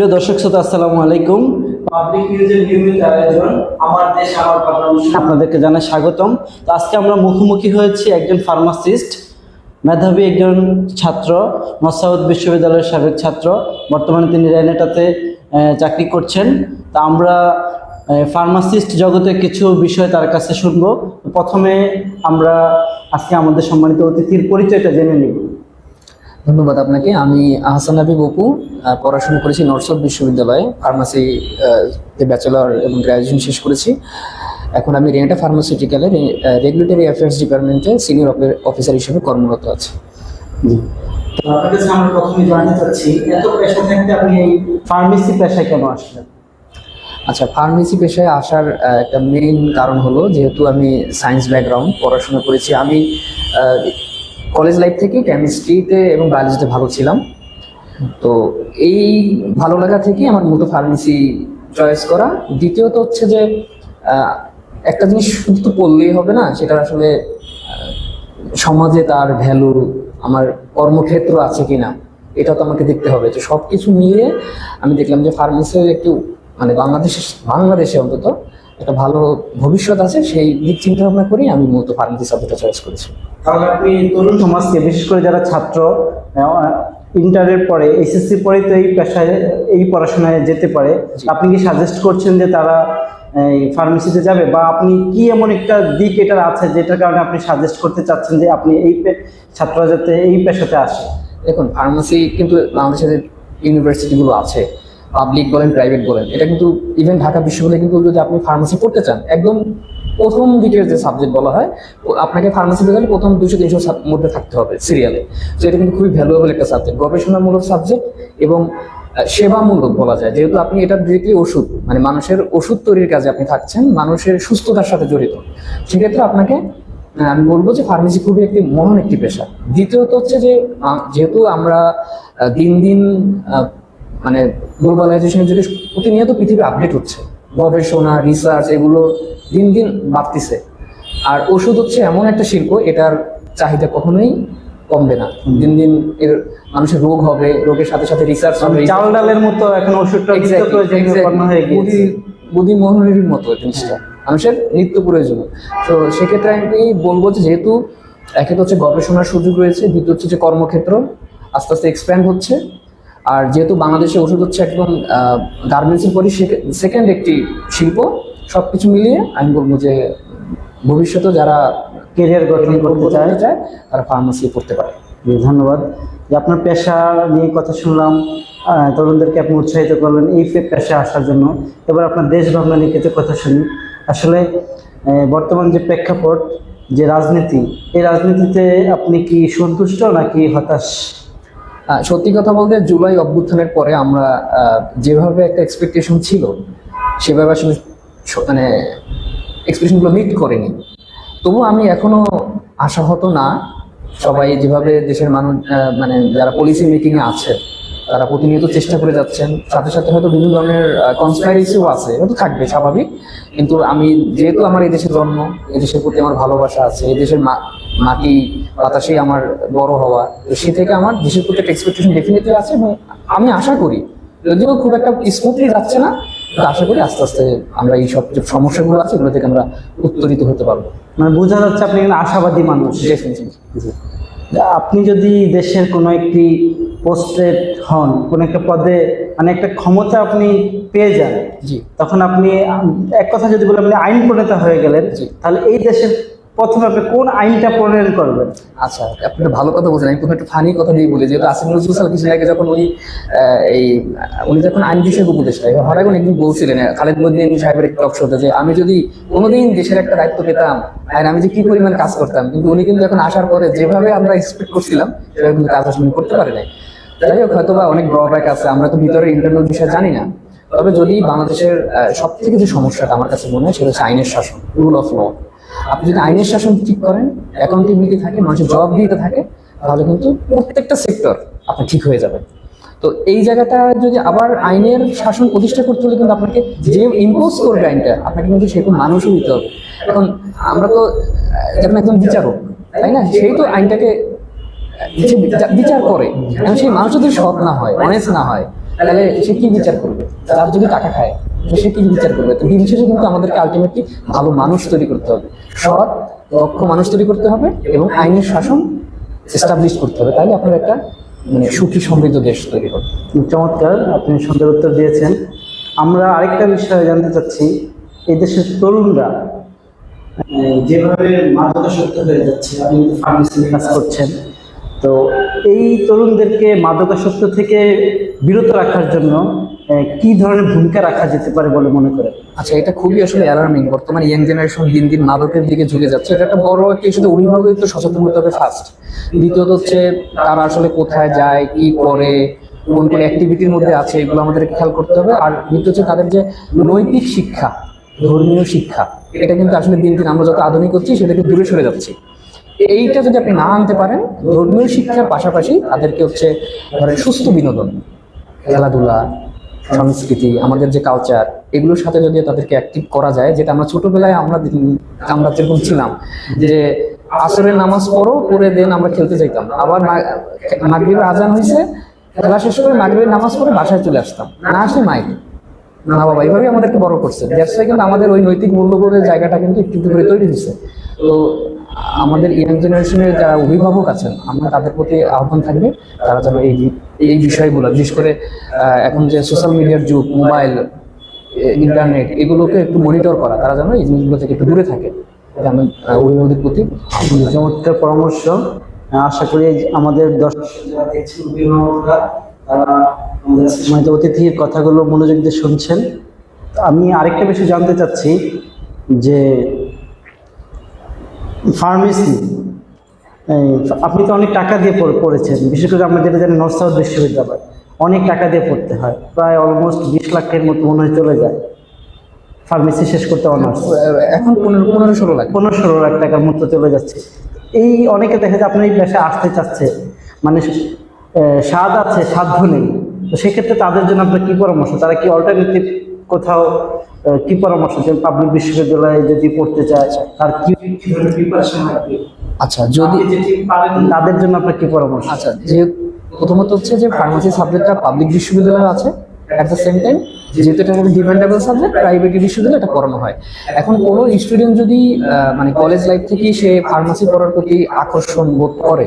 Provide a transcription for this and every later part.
প্রিয় দর্শক শ্রোতা আসসালামু আলাইকুম। পাবলিক নিউজের নিয়মিত আয়োজন আমার দেশ আমার আপনাদেরকে জানাই স্বাগতম। তো আজকে আমরা মুখোমুখি হয়েছি একজন ফার্মাসিস্ট মেধাবী একজন ছাত্র মসাউদ বিশ্ববিদ্যালয়ের সাবেক ছাত্র। বর্তমানে তিনি রেনেটাতে চাকরি করছেন। তা আমরা ফার্মাসিস্ট জগতে কিছু বিষয় তার কাছে শুনব। প্রথমে আমরা আজকে আমাদের সম্মানিত অতিথির পরিচয়টা জেনে নিব। ধন্যবাদ আপনাকে। আমি আহসান হাবিব অপু পড়াশোনা করেছি নর্থ বিশ্ববিদ্যালয়ে। ফার্মাসি ব্যাচেলর এবং গ্র্যাজুয়েশন শেষ করেছি। এখন আমি রেনেটা ফার্মাসিউটিক্যালের রেগুলেটরি অ্যাফেয়ার্স ডিপার্টমেন্টে সিনিয়র অফিসার হিসেবে কর্মরত আছি। আপনার কাছে আমরা প্রথমে জানতে চাচ্ছি এত পেশা থাকতে আপনি এই ফার্মেসি পেশায় কেন আসলেন? আচ্ছা ফার্মেসি পেশায় আসার একটা মেইন কারণ হলো যেহেতু আমি সায়েন্স ব্যাকগ্রাউন্ড পড়াশোনা করেছি। আমি কলেজ লাইফ থেকে কেমিস্ট্রিতে এবং বায়োলজিতে ভালো ছিলাম। তো এই ভালো লাগা থেকে আমার মতো ফার্মেসি চয়েস করা। দ্বিতীয়ত হচ্ছে যে একটা জিনিস শুধু তো পড়লেই হবে না সেটা আসলে সমাজে তার ভ্যালু আমার কর্মক্ষেত্র আছে কিনা, এটা তো আমাকে দেখতে হবে। তো সব কিছু মিলিয়ে আমি দেখলাম যে ফার্মেসির একটু মানে বাংলাদেশে বাংলাদেশে অন্তত একটা ভালো ভবিষ্যৎ আছে সেই দিক চিন্তা ভাবনা করেই আমি মূলত ফার্মেসি সাবজেক্টটা চয়েস করেছি। তাহলে আপনি তরুণ সমাজকে বিশেষ করে যারা ছাত্র ইন্টারের পরে এসএসসি পরে তো এই পেশায় এই পড়াশোনায় যেতে পারে আপনি কি সাজেস্ট করছেন যে তারা এই ফার্মেসিতে যাবে? বা আপনি কি এমন একটা দিক এটার আছে যেটার কারণে আপনি সাজেস্ট করতে চাচ্ছেন যে আপনি এই ছাত্ররা যাতে এই পেশাতে আসে? দেখুন ফার্মেসি কিন্তু বাংলাদেশের ইউনিভার্সিটিগুলো আছে পাবলিক বলেন প্রাইভেট বলেন, এটা কিন্তু ইভেন ঢাকা বিশ্ববিদ্যালয়ে কিন্তু যদি আপনি ফার্মাসি পড়তে চান, একদম প্রথম দিকের যে সাবজেক্ট বলা হয় আপনাকে ফার্মাসি পড়তে প্রথম দুশো তিনশো মধ্যে থাকতে হবে সিরিয়ালে তো এটা কিন্তু খুবই ভ্যালুয়েবল একটা সাবজেক্ট গবেষণামূলক সাবজেক্ট এবং সেবামূলক বলা যায়। যেহেতু আপনি এটা ডিরেক্টলি ওষুধ মানে মানুষের ওষুধ তৈরির কাজে আপনি থাকছেন, মানুষের সুস্থতার সাথে জড়িত। সেক্ষেত্রে আপনাকে আমি বলব যে ফার্মেসি খুবই একটি মহান একটি পেশা। দ্বিতীয়ত হচ্ছে যে যেহেতু আমরা দিন দিন মানে গ্লোবালাইজেশনের যুগে প্রতিনিয়ত পৃথিবী আপডেট হচ্ছে গবেষণা রিসার্চ এগুলো দিন দিন বাড়তিছে। আর ওষুধ হচ্ছে এমন একটা শিল্প এটার চাহিদা কখনোই কমবে না। দিন দিন এর মানুষের রোগ হবে রোগের সাথে সাথে রিসার্চ হবে। চাল ডালের মতো এখন ওষুধটা বুদ্ধি- বুদ্ধিমোহনের মতো জিনিসটা। মানুষের নিত্য প্রয়োজন তো সেক্ষেত্রে আমি বলব যে যেহেতু একে তো হচ্ছে গবেষণার সুযোগ রয়েছে দ্বিতীয় হচ্ছে যে কর্মক্ষেত্র আস্তে আস্তে এক্সপ্যান্ড হচ্ছে। আর যেহেতু বাংলাদেশে ওষুধ হচ্ছে একদম গার্মেন্টসের পরই সেকেন্ড একটি শিল্প সব কিছু মিলিয়ে আমি বলব যে ভবিষ্যতে যারা কেরিয়ার গঠন করতে চায় তারা ফার্মাসি পড়তে পারে। ধন্যবাদ। যে আপনার পেশা নিয়ে কথা শুনলাম তরুণদেরকে আপনি উৎসাহিত করলেন এই পে- পেশায় আসার জন্য। এবার আপনার দেশ ভাবনা নিয়ে কিছু কথা শুনি। আসলে বর্তমান যে প্রেক্ষাপট যে রাজনীতি এই রাজনীতিতে আপনি কি সন্তুষ্ট নাকি হতাশ? সত্যি কথা বলতে জুলাই অভ্যুত্থানের পরে আমরা যেভাবে একটা এক্সপেকটেশন ছিল, সেভাবে আসলে মানে এক্সপেকটেশনগুলো মিট করেনি। তবু আমি এখনও আশাহত না, সবাই যেভাবে দেশের মানুষ মানে যারা পলিসি মেকিং এ আছে তারা প্রতিনিয়ত চেষ্টা করে যাচ্ছেন। সাথে সাথে হয়তো বিভিন্ন ধরনের কনসপাইরেসিও আছে। হয়তো থাকবে স্বাভাবিক। কিন্তু আমি যেহেতু আমার এই দেশের জন্ম এই দেশের প্রতি আমার ভালোবাসা আছে এই দেশের মা- মাটি বাতাসেই আমার বড় হওয়া তো সে থেকে আমার দেশের প্রতি একটা এক্সপেকটেশন ডেফিনেটলি আছে এবং আমি আশা করি যদিও খুব একটা স্মুথলি যাচ্ছে না আশা করি আস্তে আস্তে আমরা এই সব যে সমস্যাগুলো আছে এগুলো থেকে আমরা উত্তরিত হতে পারব। মানে বোঝা যাচ্ছে আপনি আশাবাদী মানুষ। আপনি যদি দেশের কোনো একটি পোস্টেড হন কোনো একটা পদে মানে একটা ক্ষমতা আপনি পেয়ে যান জি। তখন আপনি এক কথা যদি বলে আপনি আইন প্রণেতা হয়ে গেলেন। তাহলে এই দেশের প্রথমে আপনি কোন আইনটা প্রণয়ন করবেন? আচ্ছা আপনি ভালো কথা বলছেন আমি প্রথমে একটা ফানি কথা দিয়ে বলি যেহেতু আসিম নজরুল সাল কিছুদিন আগে যখন উনি এই উনি যখন আইন বিষয়ক উপদেষ্টা হরাগুন একদিন বলছিলেন খালেদ মদিন সাহেবের একটা টক শোতে যে আমি যদি কোনোদিন দেশের একটা দায়িত্ব পেতাম আর আমি যে কি পরিমাণ কাজ করতাম কিন্তু উনি কিন্তু এখন আসার পরে যেভাবে আমরা এক্সপেক্ট করছিলাম সেভাবে কিন্তু কাজ আসলে করতে পারে নাই যাই হোক হয়তো বা অনেক ড্রব্যাক আছে, আমরা তো ভিতরে ইন্টারনাল বিষয় জানি না। তবে যদি বাংলাদেশের সব থেকে যে সমস্যাটা আমার কাছে মনে হয়, সেটা হচ্ছে আইনের শাসন রুল অফ ল আপনি যদি আইনের শাসন ঠিক করেন অ্যাকাউন্টেবিলিটি থাকে, মানুষের জবাব দিতে থাকে, তাহলে কিন্তু প্রত্যেকটা সেক্টর আপনার ঠিক হয়ে যাবে। তো এই জায়গাটা যদি আবার আইনের শাসন প্রতিষ্ঠা করতে হলে কিন্তু আপনাকে যে ইম্পোজ করবে আইনটা, আপনাকে কিন্তু সেরকম মানুষও দিতে হবে। এখন আমরা তো যেমন একজন বিচারক, তাই না? সেই তো আইনটাকে বিচার করে এখন সেই মানুষ যদি সৎ না হয় অনেস্ট না হয়, তাহলে সে কি বিচার করবে? তার যদি টাকা খায় সে কি বিচার করবে? তো দিন শেষে কিন্তু আমাদেরকে আলটিমেটলি ভালো মানুষ তৈরি করতে হবে। সৎ, দক্ষ মানুষ তৈরি করতে হবে এবং আইনের শাসন এস্টাবলিশ করতে হবে। তাহলে আপনার একটা মানে সুখী সমৃদ্ধ দেশ তৈরি হবে। চমৎকার, আপনি সুন্দর উত্তর দিয়েছেন। আমরা আরেকটা বিষয় জানতে চাচ্ছি, এই দেশের তরুণরা যেভাবে মাদকাসক্ত হয়ে যাচ্ছে, আপনি ফার্মেসি কাজ করছেন। তো এই তরুণদেরকে মাদকাসক্ত থেকে বিরত রাখার জন্য কি ধরনের ভূমিকা রাখা যেতে পারে বলে মনে করেন আচ্ছা এটা খুবই আসলে অ্যালার্মিং বর্তমানে ইয়াং জেনারেশন দিন দিন মাদকের দিকে ঝুঁকে যাচ্ছে। এটা একটা বড় একটা ইস্যুতে অভিভাবক তো সচেতন হতে হবে ফার্স্ট দ্বিতীয়ত হচ্ছে, তারা আসলে কোথায় যায়, কি করে, কোন কোন অ্যাক্টিভিটির মধ্যে আছে, এগুলো আমাদেরকে খেয়াল করতে হবে। আর দ্বিতীয় হচ্ছে তাদের যে নৈতিক শিক্ষা, ধর্মীয় শিক্ষা, এটা কিন্তু আসলে দিন দিন আমরা যত আধুনিক হচ্ছি, সেটাকে দূরে সরে যাচ্ছি। এইটা যদি আপনি না আনতে পারেন, ধর্মীয় শিক্ষার পাশাপাশি তাদেরকে হচ্ছে ধরেন সুস্থ বিনোদন, খেলাধুলা, সংস্কৃতি, আমাদের যে কালচার এগুলোর সাথে যদি তাদেরকে অ্যাক্টিভ করা যায়, যেটা আমরা ছোটবেলায় আমরা আমরা যেরকম ছিলাম, যে আসরের নামাজ পড়ো, পড়ে দেন আমরা খেলতে যাইতাম। আবার মাগরিবের আজান হয়েছে খেলা শেষ করে মাগরিবের নামাজ পড়ে বাসায় চলে আসতাম। না আসলে মাইক না বাবা এইভাবে আমাদেরকে বড় করছে। দ্যাটস কিন্তু আমাদের ওই নৈতিক মূল্যবোধের জায়গাটা কিন্তু একটু করে তৈরি হয়েছে তো আমাদের ইয়াং জেনারেশনের যারা অভিভাবক আছেন, আমরা তাদের প্রতি আহ্বান থাকবে, তারা যেন এই এই বিষয়গুলো, বিশেষ করে এখন যে সোশ্যাল মিডিয়ার যুগ মোবাইল ইন্টারনেট এগুলোকে একটু মনিটর করা, তারা যেন এই জিনিসগুলো থেকে একটু দূরে থাকে। আমি অভিভাবকদের প্রতি চমৎকার পরামর্শ। আশা করি আমাদের অভিভাবকরা অতিথির কথাগুলো মনোযোগ দিয়ে শুনছেন। আমি আরেকটা বিষয় জানতে চাচ্ছি যে ফার্মেসি। আপনি তো অনেক টাকা দিয়ে পড়েছেন বিশেষ করে আমরা যেটা জানি নর্থ সাউথ বিশ্ববিদ্যালয় অনেক টাকা দিয়ে পড়তে হয় প্রায় অলমোস্ট বিশ লাখের মতো মনে হয় চলে যায়। ফার্মেসি শেষ করতে অনার্স। এখন পনেরো পনেরো ষোলো লাখ। পনেরো ষোলো লাখ টাকার মতো চলে যাচ্ছে। এই অনেকে দেখা যায় আপনার এই পেশায় আসতে চাচ্ছে মানে স্বাদ আছে সাধ্য নেই। তো সেক্ষেত্রে তাদের জন্য আপনার কী পরামর্শ? তারা কি অল্টারনেটিভ কোথাও কি পরামর্শ যে পাবলিক বিশ্ববিদ্যালয়ে যদি পড়তে চায় তার কি আচ্ছা যদি তাদের জন্য আপনার কি পরামর্শ? আচ্ছা যে প্রথমত হচ্ছে যে ফার্মাসি সাবজেক্টটা পাবলিক বিশ্ববিদ্যালয়ে আছে অ্যাট দ্য সেম টাইম যেহেতু এটা একটা ডিমান্ডেবল সাবজেক্ট প্রাইভেট বিশ্ববিদ্যালয়ে এটা পড়ানো হয়। এখন কোনো স্টুডেন্ট যদি মানে কলেজ লাইফ থেকেই সে ফার্মাসি পড়ার প্রতি আকর্ষণ বোধ করে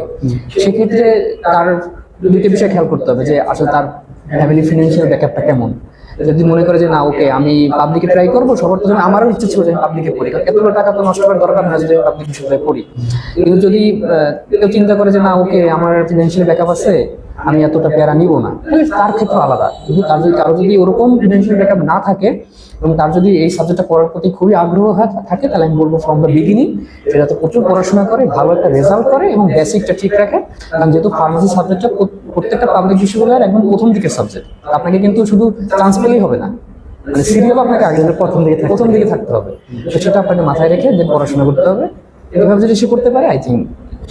সেক্ষেত্রে তার দুইটা বিষয় খেয়াল করতে হবে যে আসলে তার ফ্যামিলি ফিনান্সিয়াল ব্যাকআপটা কেমন। যদি মনে করে যে না, ওকে, আমি পাবলিকে ট্রাই করব, সবার তো আমারও ইচ্ছে ছিল যে আমি পাবলিকে পড়ি। কারণ এতগুলো টাকা তো নষ্ট করার দরকার না যদি পাবলিক বিশ্ববিদ্যালয়ে পড়ি। কিন্তু যদি কেউ চিন্তা করে যে না, ওকে, আমার ফিনান্সিয়াল ব্যাকআপ আছে, আমি এতটা প্যারা নিব না। তার ক্ষেত্রে আলাদা। কিন্তু তার যদি, কারও যদি ওরকম ফিনান্সিয়াল ব্যাকআপ না থাকে এবং তার যদি এই সাবজেক্টটা পড়ার প্রতি খুবই আগ্রহ থাকে, তাহলে আমি বলব ফ্রম দ্য বিগিনিং সে যাতে প্রচুর পড়াশোনা করে, ভালো একটা রেজাল্ট করে এবং বেসিকটা ঠিক রাখে। কারণ যেহেতু ফার্মাসি সাবজেক্টটা প্রত্যেকটা পাবলিক বিশ্ববিদ্যালয়ের একদম প্রথম দিকের সাবজেক্ট আপনাকে কিন্তু শুধু চান্স পেলেই হবে না। মানে সিরিয়াল আপনাকে আগে প্রথম দিকে প্রথম দিকে থাকতে হবে। তো সেটা আপনাকে মাথায় রেখে যে পড়াশোনা করতে হবে। এভাবে যদি সে করতে পারে আই থিঙ্ক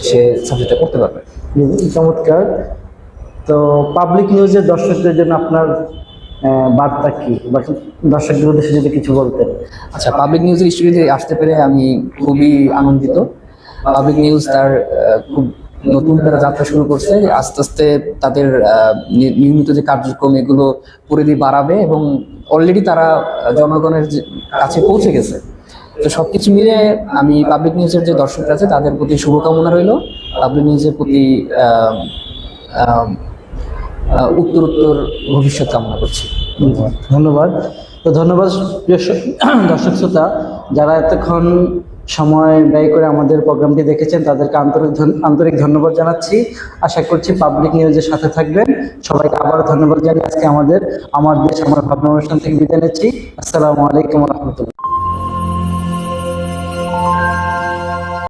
সে সাবজেক্টটা করতে পারবে। চমৎকার। তো পাবলিক নিউজের দর্শকদের জন্য আপনার বার্তা কি? বা দর্শকদের উদ্দেশ্যে যদি কিছু বলতেন। আচ্ছা পাবলিক নিউজের স্টুডিওতে আসতে পেরে আমি খুবই আনন্দিত। পাবলিক নিউজ তার খুব নতুন তারা যাত্রা শুরু করছে আস্তে আস্তে তাদের নিয়মিত যে কার্যক্রম এগুলো পরিধি বাড়াবে এবং অলরেডি তারা জনগণের কাছে পৌঁছে গেছে। তো সবকিছু মিলে আমি পাবলিক নিউজের যে দর্শকরা আছে তাদের প্রতি শুভকামনা রইল। পাবলিক নিউজের প্রতি আহ, আহ, আহ, উত্তর উত্তর ভবিষ্যৎ কামনা করছি। ধন্যবাদ। তো ধন্যবাদ দর্শক শ্রোতা যারা এতক্ষণ সময় ব্যয় করে আমাদের প্রোগ্রামটি দেখেছেন, তাদেরকে আন্তরিক আন্তরিক ধন্যবাদ জানাচ্ছি। আশা করছি পাবলিক নিউজের সাথে থাকবেন। সবাইকে আবারও ধন্যবাদ জানিয়ে আজকে আমাদের, আমার দেশ, আমার ভাবনা অনুষ্ঠান থেকে বিদায় নিচ্ছি। আসসালামু আলাইকুম রহমতুল্লাহ।